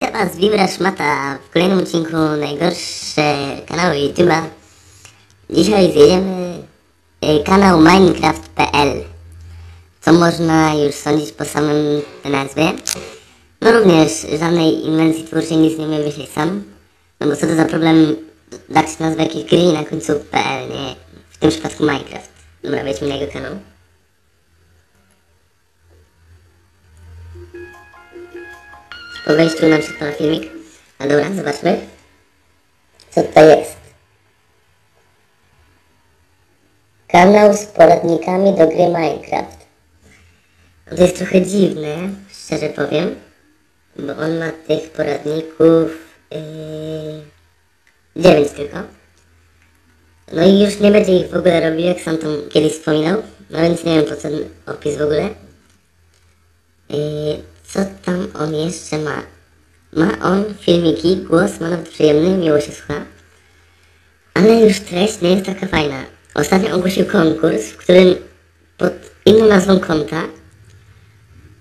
Was Vibra Szmata w kolejnym odcinku najgorsze kanały YouTube'a. Dzisiaj zjedziemy y, kanał Minecraft.pl Co można już sądzić po samym nazwie. No również żadnej inwencji twórczej nic nie wymyślić sam. No bo co to za problem dać nazwę jakiejś gry na końcu PL, nie? W tym przypadku Minecraft. Dobra, wejdźmy na jego kanał. Po wejściu nam się odpala filmik. A dobra, zobaczmy. Co tutaj jest. Kanał z poradnikami do gry Minecraft. To jest trochę dziwne, szczerze powiem, bo on ma tych poradników yy, 9 tylko. No i już nie będzie ich w ogóle robił, jak sam tam kiedyś wspominał. No więc nie wiem po co ten opis w ogóle. Yy, co tam on jeszcze ma? Ma on filmiki, głos ma nawet przyjemny, miło się słucha. Ale już treść nie jest taka fajna. Ostatnio ogłosił konkurs, w którym pod inną nazwą konta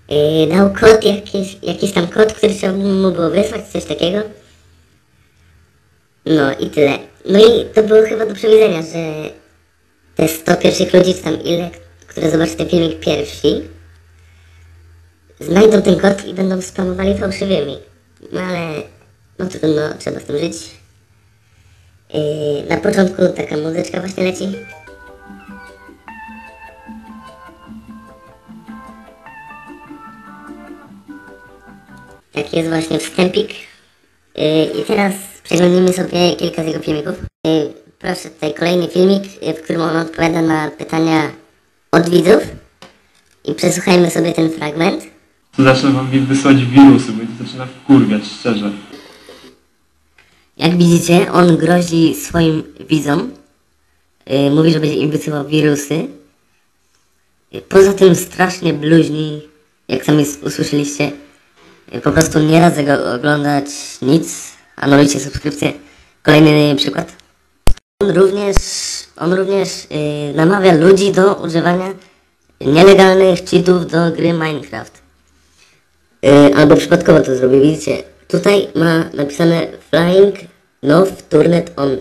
yy, dał kod, jakiś, jakiś tam kod, który trzeba mu było wysłać, coś takiego. No i tyle. No i to było chyba do przewidzenia, że te 100 pierwszych ludzi, czy tam ile, które zobaczy ten filmik pierwsi, znajdą ten kod i będą spamowali fałszywymi. No ale, no trudno, trzeba z tym żyć. Yy, na początku taka muzyczka właśnie leci. Taki jest właśnie wstępik. Yy, I teraz przeglądnijmy sobie kilka z jego filmików. Yy, proszę, tutaj kolejny filmik, yy, w którym on odpowiada na pytania od widzów. I przesłuchajmy sobie ten fragment. To zacznę wam wysyłać wirusy, bo to zaczyna wkurwiać, szczerze. Jak widzicie, on grozi swoim widzom. Yy, mówi, że będzie im wysyłał wirusy. Yy, poza tym strasznie bluźni, jak sami usłyszeliście. Yy, po prostu nie radzę go oglądać nic. Anulujcie subskrypcję. Kolejny przykład. On również, on również yy, namawia ludzi do używania nielegalnych cheatów do gry Minecraft. Yy, albo przypadkowo to zrobił, widzicie? Tutaj ma napisane Flying Nov Turnet On.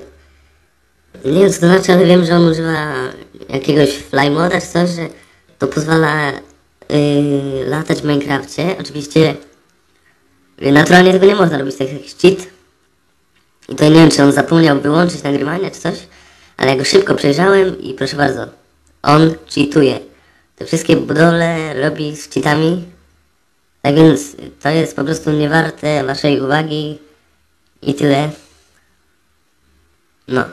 Nie wiem co to znaczy, ale wiem, że on używa jakiegoś fly moda czy coś, że to pozwala yy, latać w Minecrafcie. Oczywiście yy, naturalnie tego nie można robić, jest jakiś cheat. I to nie wiem, czy on zapomniał wyłączyć nagrywania czy coś, ale ja go szybko przejrzałem i proszę bardzo, on cheatuje. Te wszystkie budowle robi z cheatami, tak więc to jest po prostu niewarte waszej uwagi i tyle. No.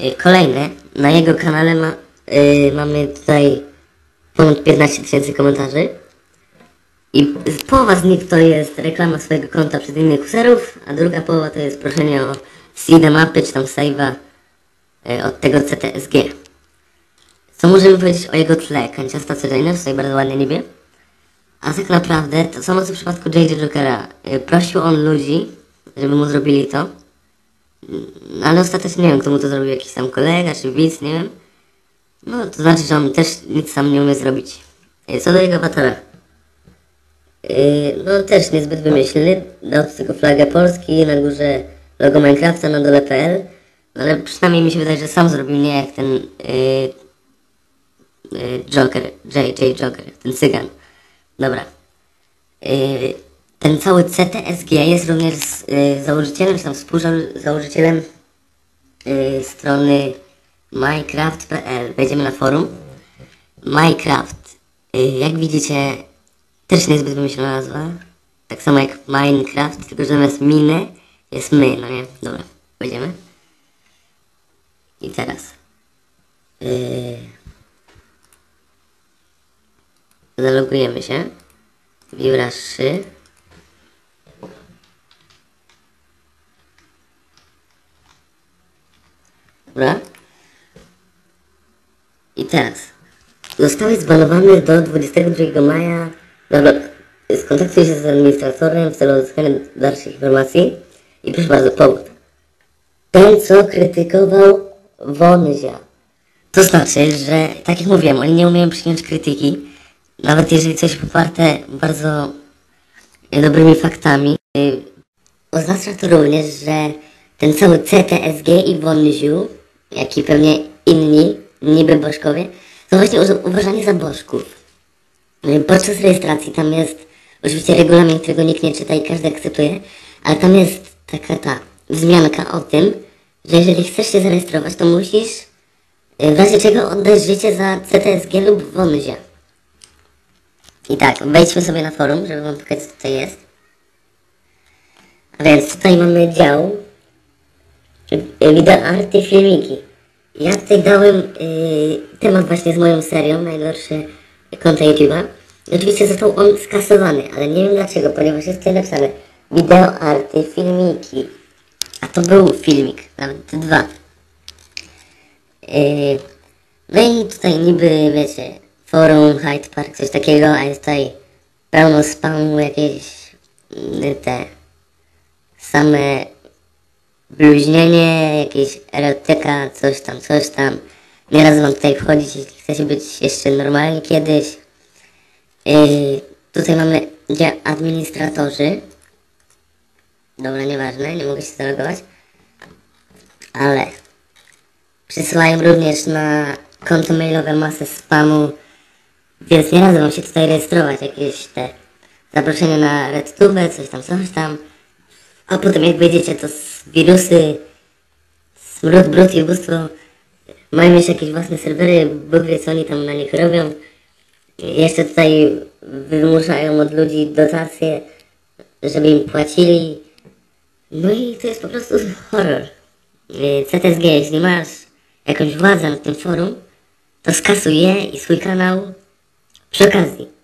Y, Kolejne. Na jego kanale ma, y, mamy tutaj ponad 15 tysięcy komentarzy. I połowa z nich to jest reklama swojego konta przez innych userów, a druga połowa to jest proszenie o seeda mapy czy tam save'a y, od tego CTSG. Co możemy powiedzieć o jego tle? Kanciasta codzienna, tutaj bardzo ładnie niebie. A tak naprawdę, to samo co w przypadku JJ Jokera. y, Prosił on ludzi, żeby mu zrobili to. Mm, Ale ostatecznie nie wiem, kto mu to zrobił, jakiś tam kolega czy widz, nie wiem. No, to znaczy, że on też nic sam nie umie zrobić. Y, Co do jego awatara. Yy, no też niezbyt wymyślny. Dał tylko flagę Polski, na górze logo Minecrafta, na dole PL. No, ale przynajmniej mi się wydaje, że sam zrobił, nie jak ten Joker, JJ Joker, ten cygan. Dobra. Yy, ten cały CTSG jest również yy, założycielem, czy tam współzałożycielem strony minecraft.pl. Wejdziemy na forum. Minecraft. Jak widzicie, też niezbyt wymyślona nazwa. Tak samo jak Minecraft, tylko że zamiast miny jest my, no nie? Dobra, wejdziemy. I teraz. Yy, zalogujemy się. Biura 3. Dobra. I teraz. Zostałeś zbanowany do 22 maja. Dobra, skontaktuj się z administratorem w celu uzyskania dalszych informacji. I proszę bardzo, powód. Ten, co krytykował Wonzia. To znaczy, że tak jak mówiłem, oni nie umieją przyjąć krytyki. Nawet jeżeli coś poparte bardzo dobrymi faktami. Oznacza to również, że ten cały CTSG i Wonziu, jak i pewnie inni, niby bożkowie, są właśnie uważani za bożków. Podczas rejestracji tam jest oczywiście regulamin, którego nikt nie czyta i każdy akceptuje, ale tam jest taka ta wzmianka o tym, że jeżeli chcesz się zarejestrować, to musisz y, w razie czego oddać życie za CTSG lub Wonzia. I tak, wejdźmy sobie na forum, żeby wam pokazać co tutaj jest. A więc tutaj mamy dział wideo arty filmiki. Ja tutaj dałem y, temat właśnie z moją serią, najgorsze konta YouTube'a. Oczywiście został on skasowany, ale nie wiem dlaczego, ponieważ jest tutaj napisane wideo arty filmiki. A to był filmik, nawet dwa. Yy, no i tutaj niby, wiecie, forum, Hyde Park, coś takiego, a jest tutaj pełno spamu, jakieś mm, te same bluźnienie, jakieś erotyka, coś tam, coś tam. Nie radzę wam tutaj wchodzić, jeśli chcecie być jeszcze normalni kiedyś. Yy, tutaj mamy gdzie administratorzy. Dobra, nieważne, nie mogę się zalogować. Ale przysyłają również na konto mailowe masę spamu, więc nie wam się tutaj rejestrować, jakieś te zaproszenia na RedTube, coś tam, coś tam. A potem jak wejdziecie, to wirusy, smród, brud i ubóstwo mają już jakieś własne serwery, Bóg wie co oni tam na nich robią. Jeszcze tutaj wymuszają od ludzi dotacje, żeby im płacili. No i to jest po prostu horror. CTSG, jeśli masz jakąś władzę nad tym forum, to skasuj je i swój kanał przy okazji.